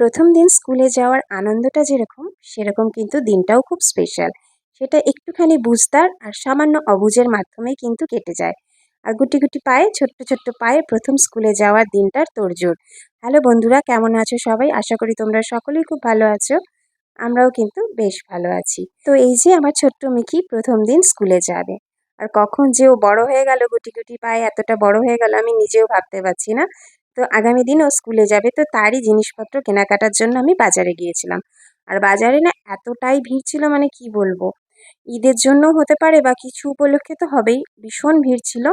প্রথম দিন স্কুলে যাওয়ার আনন্দটা যেরকম, সেরকম কিন্তু দিনটাও খুব স্পেশাল সেটা একটুখানি বুঝতার আর সামান্য অবুজের মাধ্যমে কিন্তু কেটে যায়। আর গুটি গুটি পায়ে, ছোট্ট ছোট্ট পায়ে প্রথম স্কুলে যাওয়ার দিনটার তোড়জোড়। হ্যালো বন্ধুরা, কেমন আছো সবাই? আশা করি তোমরা সকলেই খুব ভালো আছো। আমরাও কিন্তু বেশ ভালো আছি। তো এই যে আমার ছোট্ট মিকি প্রথম দিন স্কুলে যাবে। আর কখন যে ও বড় হয়ে গেল, গুটি গুটি পায়ে এতটা বড় হয়ে গেল, আমি নিজেও ভাবতে পারছি না। তো আগামী দিন ও স্কুলে যাবে, তো তারই জিনিসপত্র কেনাকাটার জন্য আমি বাজারে গিয়েছিলাম। আর বাজারে না এতটাই ভিড় ছিল মানে কি বলব? ঈদের জন্য হতে পারে বা কিছু উপলক্ষে তো হবেই, ভীষণ ভিড় ছিল।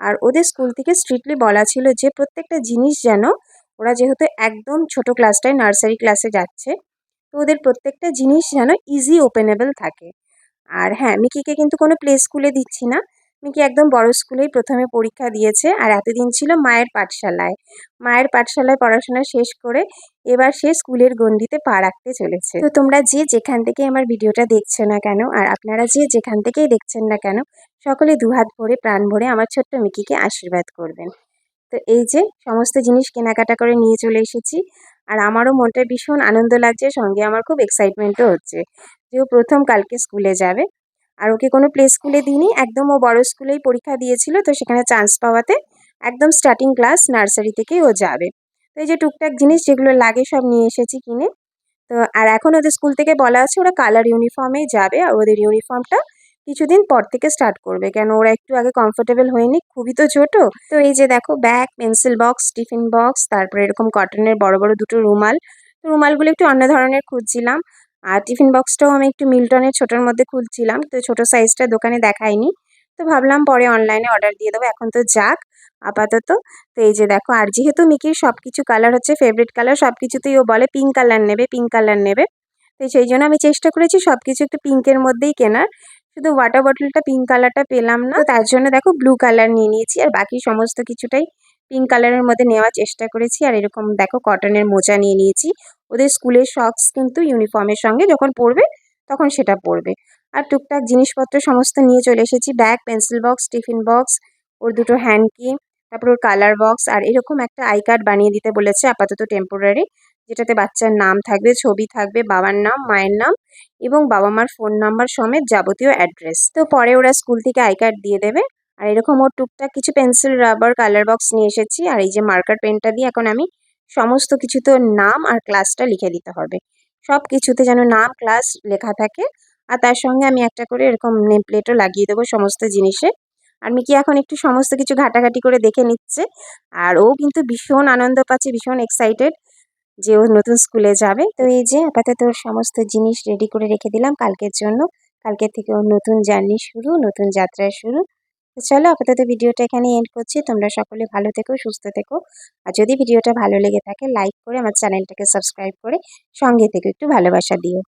আর ওদের স্কুল থেকে স্ট্রিক্টলি বলা ছিল যে প্রত্যেকটা জিনিস যেন ওরা যেহেতু একদম ছোট ক্লাসটায় নার্সারি ক্লাসে যাচ্ছে, তো ওদের প্রত্যেকটা জিনিস যেন ইজি ওপেনেবল থাকে। আর হ্যাঁ মিকিকে কিন্তু কোনো প্লে স্কুলে দিচ্ছি না। মিকি একদম বড় স্কুলেই প্রথমে পরীক্ষা দিয়েছে আর এতদিন ছিল মায়ের পাঠশালায়। মায়ের পাঠশালায় পড়াশোনা শেষ করে এবার সে স্কুলের গণ্ডিতে পা রাখতে চলেছে। তো তোমরা যে যেখান থেকে আমার ভিডিওটা দেখছ না কেন আর আপনারা যে যেখান থেকেই দেখছেন না কেন, সকলে দুহাত ভরে, প্রাণ ভরে আমার ছোট্ট মিকিকে আশীর্বাদ করবেন। তো এই যে সমস্ত জিনিস কেনাকাটা করে নিয়ে চলে এসেছি আর আমারও মনটা ভীষণ আনন্দ লাগছে, সঙ্গে আমার খুব এক্সাইটমেন্টও হচ্ছে যে প্রথম কালকে স্কুলে যাবে। আর ওকে কোনো প্লে স্কুলে দিইনি, একদম ও বড় স্কুলেই পরীক্ষা দিয়েছিল, তো সেখানে চান্স পাওয়াতে একদম স্টার্টিং ক্লাস নার্সারি থেকেই ও যাবে। তো এই যে টুকটাক জিনিস যেগুলো লাগে সব নিয়ে এসেছি কিনে। তো আর এখন ওদের স্কুল থেকে বলা আছে ওরা কালার ইউনিফর্মেই যাবে, আর ওদের ইউনিফর্মটা কিছুদিন পর থেকে স্টার্ট করবে। কেন ওরা একটু আগে কমফোর্টেবল হয়নি, খুবই তো ছোট। তো এই যে দেখো bag pencil box tiffin box তারপরে এরকম কটনের বড় বড় দুটো রুমাল। তো রুমালগুলো একটু অন্য ধরনের খুঁজছিলাম। আর টিফিন বক্সটাও আমি একটু মিল্টনের ছোটোর মধ্যে খুলছিলাম, তো ছোটো সাইজটা দোকানে দেখায়নি তো ভাবলাম পরে অনলাইনে অর্ডার দিয়ে দেবো, এখন তো যাক আপাতত। তো এই যে দেখো, আর যেহেতু মিকির সব কিছু কালার হচ্ছে, ফেভারিট কালার সব কিছুতেই ও বলে পিঙ্ক কালার নেবে, পিঙ্ক কালার নেবে। তো সেই জন্য আমি চেষ্টা করেছি সব কিছু একটু পিঙ্কের মধ্যেই কেনার, শুধু ওয়াটার বটলটা পিঙ্ক কালারটা পেলাম না। তার জন্য দেখো ব্লু কালার নিয়ে নিয়েছি, আর বাকি সমস্ত কিছুটাই পিঙ্ক কালারের মধ্যে নেওয়ার চেষ্টা করেছি। আর এরকম দেখো কটনের মোজা নিয়ে নিয়েছি। ওদের স্কুলের শক্স কিন্তু ইউনিফর্মের সঙ্গে যখন পরবে তখন সেটা পরবে। আর টুকটাক জিনিসপত্র সমস্ত নিয়ে চলে এসেছি। Bag pencil box tiffin box ওর দুটো হ্যান্ডকি তারপর ওর কালার বক্স আর এরকম একটা আই কার্ড বানিয়ে দিতে বলেছে আপাতত টেম্পোরারি যেটাতে বাচ্চার নাম থাকবে, ছবি থাকবে, বাবার নাম, মায়ের নাম এবং বাবা মার ফোন নাম্বার সমেত যাবতীয় অ্যাড্রেস তো পরে ওরা স্কুল থেকে আই কার্ড দিয়ে দেবে। আর এরকম ওর টুকটাক কিছু পেন্সিল রাবার কালার বক্স নিয়ে এসেছি। আর এই যে মার্কার পেনটা দিয়ে এখন আমি সমস্ত কিছু কিছুতে নাম আর ক্লাসটা লিখে দিতে হবে। সব কিছুতে যেন নাম ক্লাস লেখা থাকে। আর তার সঙ্গে আমি একটা করে এরকম নেম প্লেটও লাগিয়ে দেবো সমস্ত জিনিসে। আর মিকি এখন একটু সমস্ত কিছু ঘাটাঘাটি করে দেখে নিচ্ছে। আর ও কিন্তু ভীষণ আনন্দ পাচ্ছে, ভীষণ এক্সাইটেড যে ও নতুন স্কুলে যাবে। তো এই যে আপাতত ওর সমস্ত জিনিস রেডি করে রেখে দিলাম কালকের জন্য। কালকে থেকে ওর নতুন জার্নি শুরু, নতুন যাত্রা শুরু। তো চলো আপাতত ভিডিওটা এখানে এন্ড করছি। তোমরা সকলে ভালো থেকো, সুস্থ থেকো। আর যদি ভিডিওটা ভালো লেগে থাকে লাইক করে আমার চ্যানেলটাকে সাবস্ক্রাইব করে সঙ্গে থেকে। একটু ভালোবাসা দিও।